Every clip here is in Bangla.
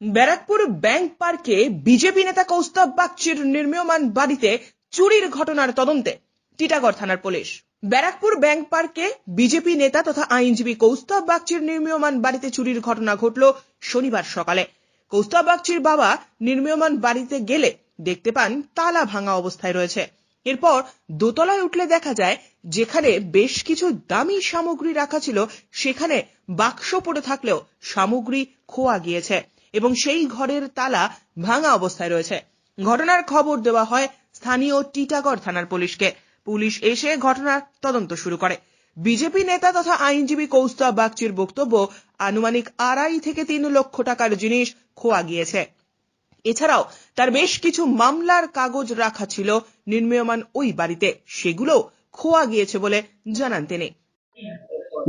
ব্যারাকপুর ব্যাংক পার্কে বিজেপি নেতা কৌস্তব বাগচির নির্মীয়মান বাড়িতে চুরির ঘটনার তদন্তে টিটাগড় থানার পুলিশ। ব্যারাকপুর ব্যাংক পার্কে বিজেপি নেতা তথা আইনজীবী কৌস্তব বাগচির নির্মীয়মান বাড়িতে চুরির ঘটনা ঘটল শনিবার সকালে। কৌস্তব বাগচির বাবা নির্মীয়মান বাড়িতে গেলে দেখতে পান তালা ভাঙা অবস্থায় রয়েছে। এরপর দোতলায় উঠলে দেখা যায় যেখানে বেশ কিছু দামি সামগ্রী রাখা ছিল, সেখানে বাক্স পড়ে থাকলেও সামগ্রী খোয়া গিয়েছে। এবং সেই ঘরের তালা ভাঙা অবস্থায় রয়েছে। ঘটনার খবর দেওয়া হয় স্থানীয় টিটাগড় থানার পুলিশকে। পুলিশ এসে ঘটনার তদন্ত শুরু করে। বিজেপি নেতা তথা আইনজীবী কৌস্তব বাগচির বক্তব্য আনুমানিক আড়াই থেকে তিন লক্ষ টাকার জিনিস খোয়া গিয়েছে। এছাড়াও তার বেশ কিছু মামলার কাগজ রাখা ছিল নির্মীয়মান ওই বাড়িতে। সেগুলো খোয়া গিয়েছে বলে জানান তিনি।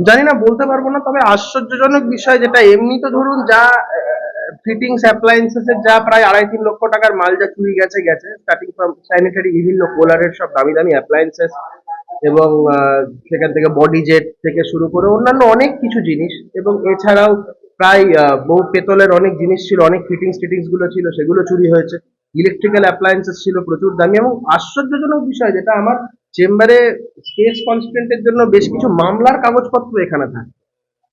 জানি না, বলতে পারব না, তবে আশ্চর্যজনক বিষয় যেটা, এমনি তো ধরুন যা ফিটিংস অ্যাপ্লায়েন্সেস এর যা প্রায় আড়াই তিন লক্ষ টাকার মাল যা চুরি গেছে গেছে। স্টার্টিং ফ্রম স্যানিটারি বিভিন্ন কোলারের সব দামি দামি অ্যাপ্লায়েন্সেস এবং সেখান থেকে বডি জেট থেকে শুরু করে অন্যান্য অনেক কিছু জিনিস এবং এছাড়াও প্রায় বহু পেতলের অনেক জিনিস ছিল, অনেক ফিটিংস টিটিংসগুলো ছিল, সেগুলো চুরি হয়েছে। ইলেকট্রিক্যাল অ্যাপ্লায়েন্সেস ছিল প্রচুর দামি এবং আশ্চর্যজনক বিষয় যেটা আমার চেম্বারে স্পেস কনস্টেন্টের জন্য বেশ কিছু মামলার কাগজপত্র এখানে থাকে।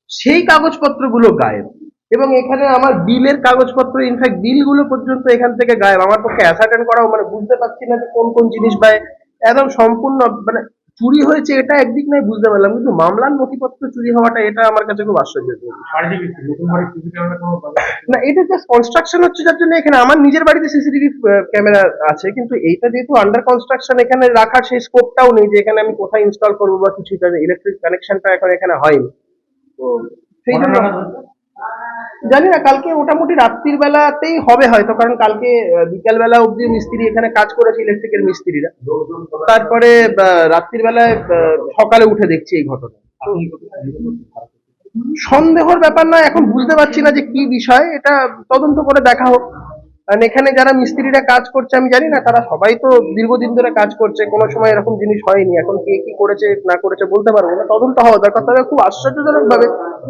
সেই কাগজপত্রগুলো গায়েব। এবং এখানে আমার বিলের কাগজপত্র ইনফ্যাক্ট বিলগুলো পর্যন্ত এখান থেকে গায়েব। আমার পক্ষে অ্যাসার্টেন করাও মানে বুঝতে পারছি না যে কোন কোন জিনিস বা একদম সম্পূর্ণ মানে চুরি হয়েছে এটা একদিক নয় বুঝতে পারলাম। কিন্তু মামলার নথিপত্র চুরি হওয়াটা এটা আমার কাছে খুব আশ্চর্যজনক না এটা জাস্ট কনস্ট্রাকশন হচ্ছে যার জন্য এখানে আমার নিজের বাড়িতে সিসিটিভি ক্যামেরা আছে কিন্তু এইটা যেহেতু আন্ডার কনস্ট্রাকশন এখানে রাখার সেই স্কোপটাও নেই যে এখানে আমি কোথায় ইনস্টল করব বা কিছু ইলেকট্রিক কানেকশনটা এখন এখানে হয়নি। তো সেই জন্য জানি না, কালকে মোটামুটি রাত্রির বেলাতেই হবে হয়তো, কারণ কালকে বিকেল বেলা অব্দি মিস্ত্রি এখানে কাজ করেছে, ইলেকট্রিকের মিস্ত্রিরা। তারপরে রাত্রির বেলায় সকালে উঠে দেখছি এই ঘটনা। সন্দেহর ব্যাপার নয়, এখন বুঝতে পারছি না যে কি বিষয়, এটা তদন্ত করে দেখা হোক। কারণ এখানে যারা মিস্ত্রিরা কাজ করছে, আমি জানি না, তারা সবাই তো দীর্ঘদিন ধরে কাজ করছে, কোনো সময় এরকম জিনিস হয়নি। এখন কে কি করেছে, না করেছে বলতে পারব না, তদন্ত হওয়া দরকার। তবে খুব আশ্চর্যজনক ভাবে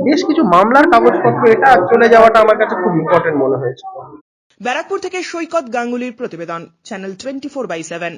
বেশ কিছু মামলার কাগজপত্র, এটা চলে যাওয়াটা আমার কাছে খুব ইম্পর্টেন্ট মনে হয়েছে। ব্যারাকপুর থেকে সৈকত গাঙ্গুলির প্রতিবেদন channel twenty four by seven